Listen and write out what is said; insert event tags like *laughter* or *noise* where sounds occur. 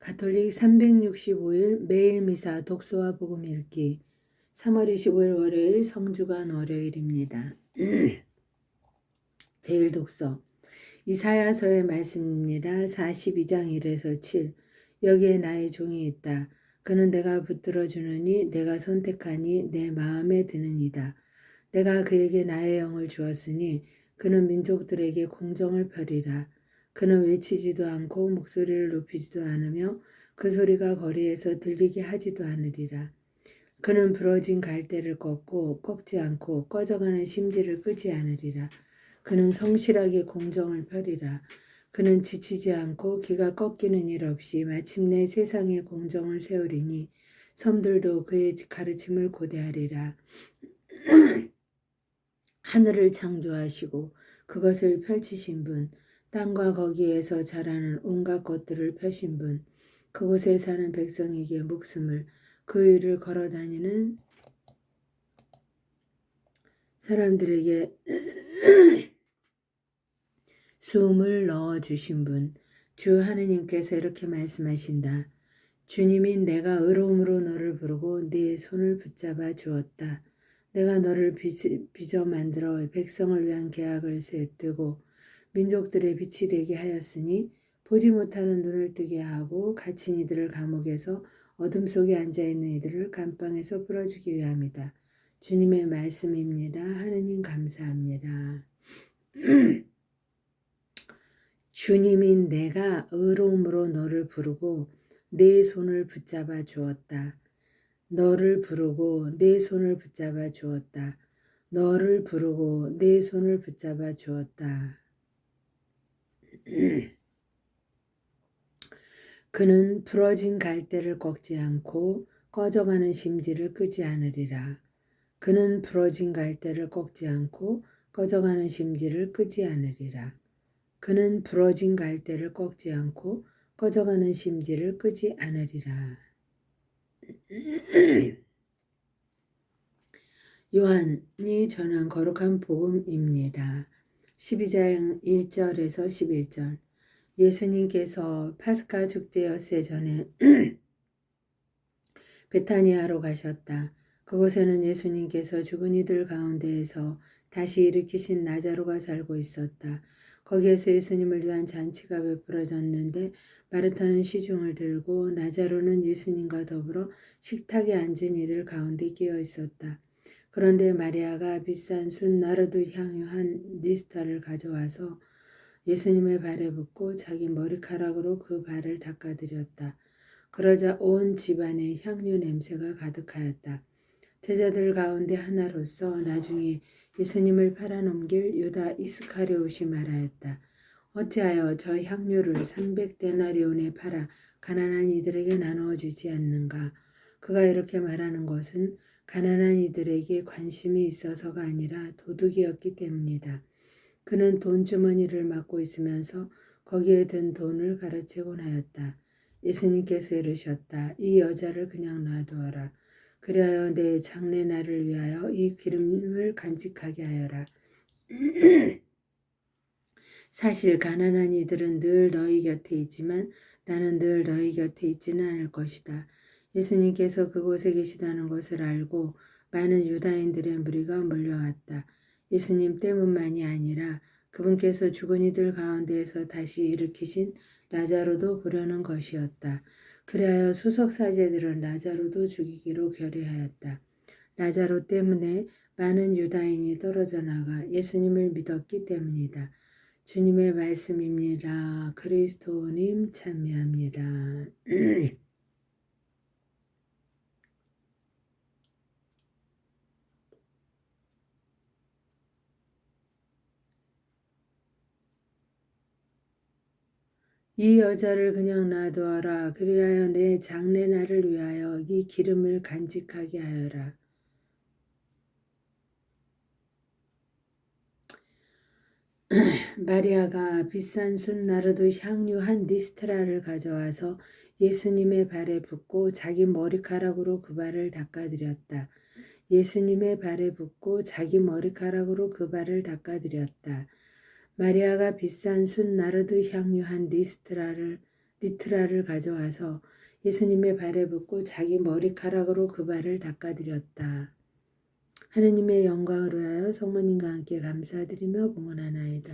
가톨릭 365일 매일 미사 독서와 복음 읽기 3월 25일 월요일 성주간 월요일입니다. *clears throat* 제일 독서 이사야서의 말씀입니다. 42장 1에서 7 여기에 나의 종이 있다. 그는 내가 붙들어 주느니 내가 선택하니 내 마음에 드느니다. 내가 그에게 나의 영을 주었으니 그는 민족들에게 공정을 펴리라. 그는 외치지도 않고 목소리를 높이지도 않으며 그 소리가 거리에서 들리게 하지도 않으리라. 그는 부러진 갈대를 꺾고 꺾지 않고 꺼져가는 심지를 끄지 않으리라. 그는 성실하게 공정을 펴리라. 그는 지치지 않고 기가 꺾이는 일 없이 마침내 세상에 공정을 세우리니 섬들도 그의 가르침을 고대하리라. *clears throat* 하늘을 창조하시고 그것을 펼치신 분, 땅과 거기에서 자라는 온갖 것들을 펴신 분, 그곳에 사는 백성에게 목숨을 그 위를 걸어 다니는 사람들에게 *clears throat* 숨을 넣어 주신 분, 주 하느님께서 이렇게 말씀하신다. 주님이 내가 의로움으로 너를 부르고 네 손을 붙잡아 주었다. 내가 너를 빚어 만들어 백성을 위한 계약을 세뜨고 민족들의 빛이 되게 하였으니 보지 못하는 눈을 뜨게 하고 갇힌 이들을 감옥에서 어둠 속에 앉아 있는 이들을 감방에서 풀어주기 위함이다. 주님의 말씀입니다. 하느님 감사합니다. *clears throat* 주님인 내가 의로움으로 너를 부르고 내 손을 붙잡아 주었다. 너를 부르고 내 손을 붙잡아 주었다. 너를 부르고 내 손을 붙잡아 주었다. *clears throat* 그는 부러진 갈대를 꺾지 않고 꺼져가는 심지를 끄지 않으리라. 그는 부러진 갈대를 꺾지 않고 꺼져가는 심지를 끄지 않으리라. 그는 부러진 갈대를 꺾지 않고 꺼져가는 심지를 끄지 않으리라. *clears throat* 요한이 전한 거룩한 복음입니다. 12장 1절에서 11절 예수님께서 파스카 축제 엿새 전에 *clears throat* 베타니아로 가셨다. 그곳에는 예수님께서 죽은 이들 가운데에서 다시 일으키신 나자로가 살고 있었다. 거기에서 예수님을 위한 잔치가 베풀어졌는데 마르타는 시중을 들고 나자로는 예수님과 더불어 식탁에 앉은 이들 가운데 끼어 있었다. 그런데 마리아가 비싼 순 나르도 향유 한 니스타를 가져와서 예수님의 발에 붓고 자기 머리카락으로 그 발을 닦아드렸다. 그러자 온 집안에 향유 냄새가 가득하였다. 제자들 가운데 하나로서 나중에 예수님을 팔아넘길 유다 이스카리옷이 말하였다. 어찌하여 저 향유를 300데나리온에 팔아 가난한 이들에게 나누어 주지 않는가? 그가 이렇게 말하는 것은 가난한 이들에게 관심이 있어서가 아니라 도둑이었기 때문이다. 그는 돈 주머니를 맡고 있으면서 거기에 든 돈을 가르치곤 하였다. 예수님께서 이르셨다. 이 여자를 그냥 놔두어라. 그리하여 내 장례날을 위하여 이 기름을 간직하게 하여라. *clears throat* 사실 가난한 이들은 늘 너희 곁에 있지만 나는 늘 너희 곁에 있지는 않을 것이다. 예수님께서 그곳에 계시다는 것을 알고 많은 유다인들의 무리가 몰려왔다. 예수님 때문만이 아니라 그분께서 죽은 이들 가운데에서 다시 일으키신 라자로도 보려는 것이었다. 그리하여 수석 사제들은 라자로도 죽이기로 결의하였다. 라자로 때문에 많은 유다인이 떨어져 나가 예수님을 믿었기 때문이다. 주님의 말씀입니다. 그리스도님 참여합니다. *clears throat* 이 여자를 그냥 놔두어라. 그리하여 내 장례날을 위하여 이 기름을 간직하게 하여라. *clears throat* 마리아가 비싼 순 나르도 향유 한 리스트라를 가져와서 예수님의 발에 붓고 자기 머리카락으로 그 발을 닦아드렸다. 예수님의 발에 붓고 자기 머리카락으로 그 발을 닦아드렸다. 마리아가 비싼 순 나르도 향유 한 리스트라를 리트라를 가져와서 예수님의 발에 붓고 자기 머리카락으로 그 발을 닦아드렸다. 하느님의 영광을 위하여 성모님과 함께 감사드리며 봉헌하나이다.